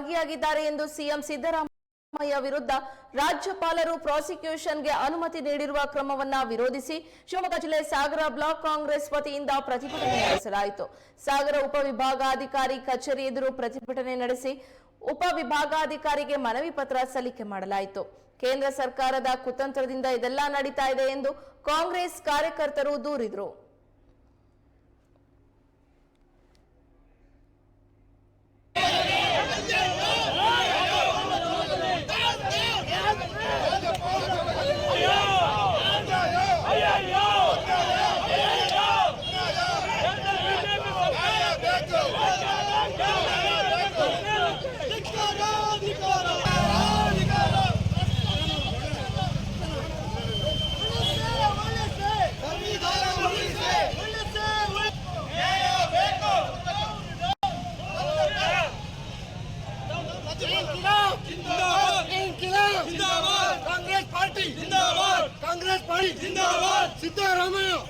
ಭಾಗಿಯಾಗಿದ್ದಾರೆ ಎಂದು ಸಿಎಂ ಸಿದ್ದರಾಮಯ್ಯ ವಿರುದ್ಧ ರಾಜ್ಯಪಾಲರು ಪ್ರಾಸಿಕ್ಯೂಷನ್ಗೆ ಅನುಮತಿ ನೀಡಿರುವ ಕ್ರಮವನ್ನ ವಿರೋಧಿಸಿ ಶಿವಮೊಗ್ಗ ಜಿಲ್ಲೆ ಸಾಗರ ಬ್ಲಾಕ್ ಕಾಂಗ್ರೆಸ್ ವತಿಯಿಂದ ಪ್ರತಿಭಟನೆ ನಡೆಸಲಾಯಿತು. ಸಾಗರ ಉಪವಿಭಾಗಾಧಿಕಾರಿ ಕಚೇರಿ ಎದುರು ಪ್ರತಿಭಟನೆ ನಡೆಸಿ ಉಪವಿಭಾಗಾಧಿಕಾರಿಗೆ ಮನವಿ ಪತ್ರ ಸಲ್ಲಿಕೆ ಮಾಡಲಾಯಿತು. ಕೇಂದ್ರ ಸರ್ಕಾರದ ಕುತಂತ್ರದಿಂದ ಇದೆಲ್ಲ ನಡೀತಾ ಇದೆ ಎಂದು ಕಾಂಗ್ರೆಸ್ ಕಾರ್ಯಕರ್ತರು ದೂರಿದರು.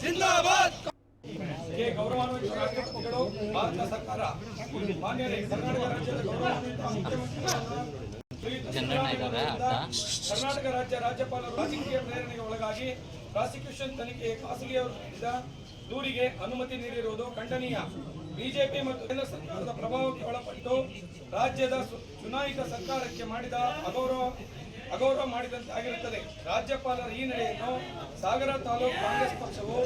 ಜಿಂದಾಬಾದ್! ಸರ್ಕಾರ ಕರ್ನಾಟಕ ರಾಜ್ಯ ರಾಜ್ಯಪಾಲರು ರಾಜಕೀಯ ಪ್ರೇರಣೆಗೆ ಒಳಗಾಗಿ ಪ್ರಾಸಿಕ್ಯೂಷನ್ ತನಿಖೆ ಖಾಸಗಿಯವರು ದೂರಿಗೆ ಅನುಮತಿ ನೀಡಿರುವುದು ಖಂಡನೀಯ. ಬಿಜೆಪಿ ಮತ್ತು ಕೇಂದ್ರ ಸರ್ಕಾರದ ಪ್ರಭಾವಕ್ಕೆ ಒಳಪಟ್ಟು ರಾಜ್ಯದ ಚುನಾಯಿತ ಸರ್ಕಾರಕ್ಕೆ ಮಾಡಿದ ಅಗೌರವ ಅಗೌರವ ಮಾಡಿದಂತೆ ಆಗಿರುತ್ತದೆ. ರಾಜ್ಯಪಾಲರ ಈ ನಡೆಯನ್ನು ಸಾಗರ ತಾಲೂಕು ಕಾಂಗ್ರೆಸ್ ಪಕ್ಷವು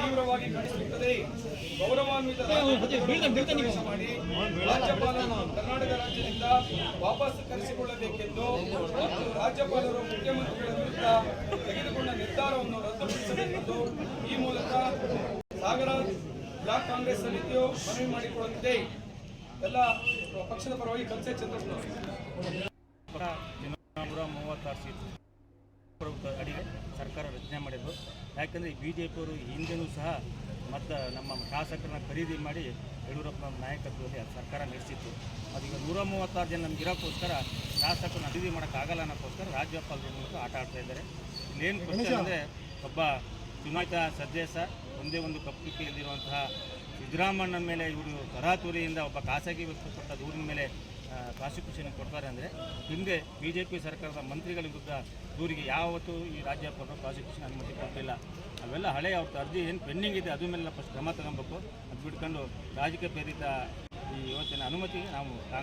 ತೀವ್ರವಾಗಿ ಖಂಡಿಸುತ್ತದೆ. ಗೌರವಾನ್ವಿತ ಮಾಡಿ ರಾಜ್ಯಪಾಲರನ್ನು ಕರ್ನಾಟಕ ರಾಜ್ಯದಿಂದ ವಾಪಸ್ ಕರೆಸಿಕೊಳ್ಳಬೇಕೆಂದು ಮತ್ತು ರಾಜ್ಯಪಾಲರು ಮುಖ್ಯಮಂತ್ರಿಗಳ ವಿರುದ್ಧ ತೆಗೆದುಕೊಂಡ ನಿರ್ಧಾರವನ್ನು ರದ್ದುಪಡಿಸಬೇಕೆಂದು ಈ ಮೂಲಕ ಸಾಗರ ಬ್ಲಾಕ್ ಕಾಂಗ್ರೆಸ್ ಸಮಿತಿಯು ಮನವಿ ಮಾಡಿಕೊಳ್ಳುತ್ತಿದೆ. ಎಲ್ಲ ಪಕ್ಷದ ಪರವಾಗಿ ಕಲ್ಸೆ ಚಂದ್ರಪ್ಪ ನೂರ ಮೂವತ್ತಾರು ಸೀಟು. ಪ್ರಭುತ್ವ ಅಡಿಗೆ ಸರ್ಕಾರ ರಚನೆ ಮಾಡಿದ್ದು. ಯಾಕಂದರೆ ಬಿ ಜೆ ಪಿಯವರು ಹಿಂದೆನೂ ಸಹ ಮತ್ತು ನಮ್ಮ ಶಾಸಕರನ್ನ ಖರೀದಿ ಮಾಡಿ ಯಡಿಯೂರಪ್ಪನ ನಾಯಕತ್ವದಲ್ಲಿ ಅದು ಸರ್ಕಾರ ನಡೆಸಿತ್ತು. ಅದೀಗ ನೂರ ಮೂವತ್ತಾರು ಜನ ನಮ್ಗೆ ಇರೋಕ್ಕೋಸ್ಕರ ಶಾಸಕರನ್ನ ಖರೀದಿ ಮಾಡೋಕ್ಕಾಗಲ್ಲ ಅನ್ನೋಕ್ಕೋಸ್ಕರ ರಾಜ್ಯಪಾಲರ ಮೂಲಕ ಆಟ ಆಡ್ತಾ ಇದ್ದಾರೆ. ಇಲ್ಲೇನು ಪ್ರಶ್ನೆ ಅಂದರೆ ಒಬ್ಬ ಚುನಾಯಿತ ಸದಸ್ಯ ಒಂದೇ ಒಂದು ಕಪ್ಪಿಕೆಯಲ್ಲಿರುವಂತಹ ಸಿದ್ದರಾಮಣ್ಣನ ಮೇಲೆ ಇವರು ತರಾತುರಿಯಿಂದ ಒಬ್ಬ ಖಾಸಗಿ ವ್ಯಕ್ತಿ ಕೊಟ್ಟ ದೂರಿನ ಮೇಲೆ ಪ್ರಾಸಿಕ್ಯೂಷನ್ ಕೊಡ್ತಾರೆ ಅಂದರೆ ಹಿಂದೆ ಬಿ ಜೆ ಪಿ ಸರ್ಕಾರದ ಮಂತ್ರಿಗಳ ವಿರುದ್ಧ ದೂರಿಗೆ ಯಾವತ್ತೂ ಈ ರಾಜ್ಯಪಾಲರು ಪ್ರಾಸಿಕ್ಯೂಷನ್ ಅನುಮತಿ ಕೊಟ್ಟಿಲ್ಲ. ಅವೆಲ್ಲ ಹಳೆಯ ಅವ್ರದ್ದು ಅರ್ಜಿ ಏನು ಪೆಂಡಿಂಗ್ ಇದೆ ಅದ್ರ ಮೇಲೆ ಫಸ್ಟ್ ಕ್ರಮ ತಗೊಬೇಕು. ಅದು ಬಿಟ್ಕೊಂಡು ರಾಜಕೀಯ ಪ್ರೇರಿತ ಈ ಯೋಜನೆ ಅನುಮತಿಗೆ ನಾವು